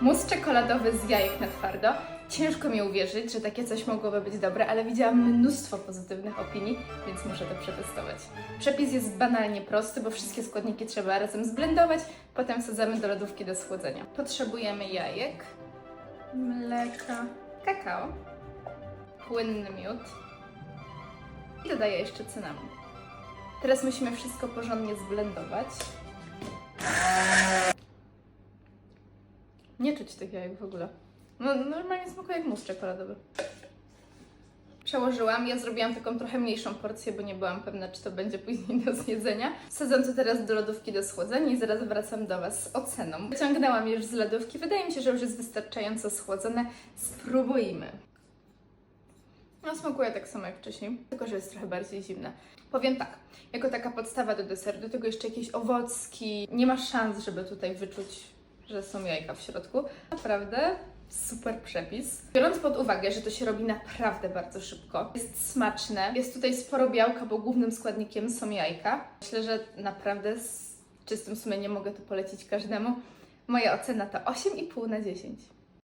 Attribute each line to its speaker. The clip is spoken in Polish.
Speaker 1: Mus czekoladowy z jajek na twardo. Ciężko mi uwierzyć, że takie coś mogłoby być dobre, ale widziałam mnóstwo pozytywnych opinii, więc muszę to przetestować. Przepis jest banalnie prosty, bo wszystkie składniki trzeba razem zblendować, potem wsadzamy do lodówki do schłodzenia. Potrzebujemy jajek, mleka, kakao, płynny miód i dodaję jeszcze cynamon. Teraz musimy wszystko porządnie zblendować. Nie czuć tych jajek w ogóle. No normalnie smakuje jak mus czekoladowy. Przełożyłam, ja zrobiłam taką trochę mniejszą porcję, bo nie byłam pewna, czy to będzie później do zjedzenia. Wsadzam to teraz do lodówki do schłodzenia i zaraz wracam do Was z oceną. Wyciągnęłam już z lodówki, wydaje mi się, że już jest wystarczająco schłodzone. Spróbujmy. No smakuje tak samo jak wcześniej, tylko że jest trochę bardziej zimne. Powiem tak, jako taka podstawa do deseru, do tego jeszcze jakieś owocki. Nie ma szans, żeby tutaj wyczuć, że są jajka w środku. Naprawdę super przepis. Biorąc pod uwagę, że to się robi naprawdę bardzo szybko, jest smaczne, jest tutaj sporo białka, bo głównym składnikiem są jajka. Myślę, że naprawdę z czystym sumieniem mogę to polecić każdemu. Moja ocena to 8,5 na 10.